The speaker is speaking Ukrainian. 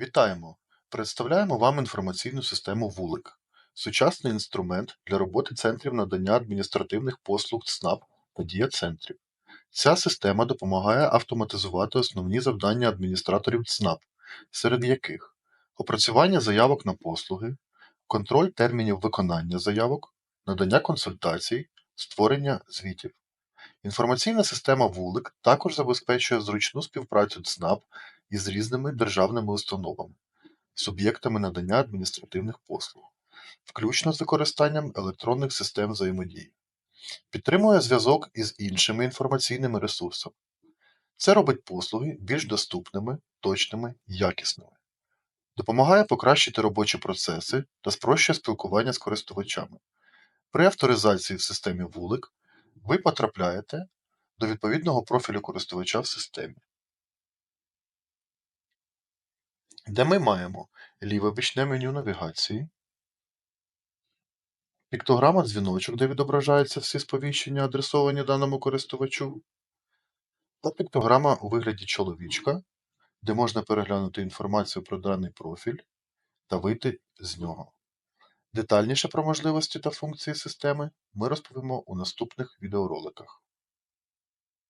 Вітаємо! Представляємо вам інформаційну систему вулик сучасний інструмент для роботи центрів надання адміністративних послуг ЦНАП та дія-центрів. Ця система допомагає автоматизувати основні завдання адміністраторів ЦНАП, серед яких опрацювання заявок на послуги, контроль термінів виконання заявок, надання консультацій, створення звітів. Інформаційна система вулик також забезпечує зручну співпрацю ЦНАП із різними державними установами, суб'єктами надання адміністративних послуг, включно з використанням електронних систем взаємодії, підтримує зв'язок із іншими інформаційними ресурсами. Це робить послуги більш доступними, точними, якісними, допомагає покращити робочі процеси та спрощує спілкування з користувачами. При авторизації в системі вулик ви потрапляєте до відповідного профілю користувача в системі, де ми маємо ліве бічне меню навігації, піктограма дзвіночок, де відображаються всі сповіщення, адресовані даному користувачу, та піктограма у вигляді чоловічка, де можна переглянути інформацію про даний профіль та вийти з нього. Детальніше про можливості та функції системи ми розповімо у наступних відеороликах.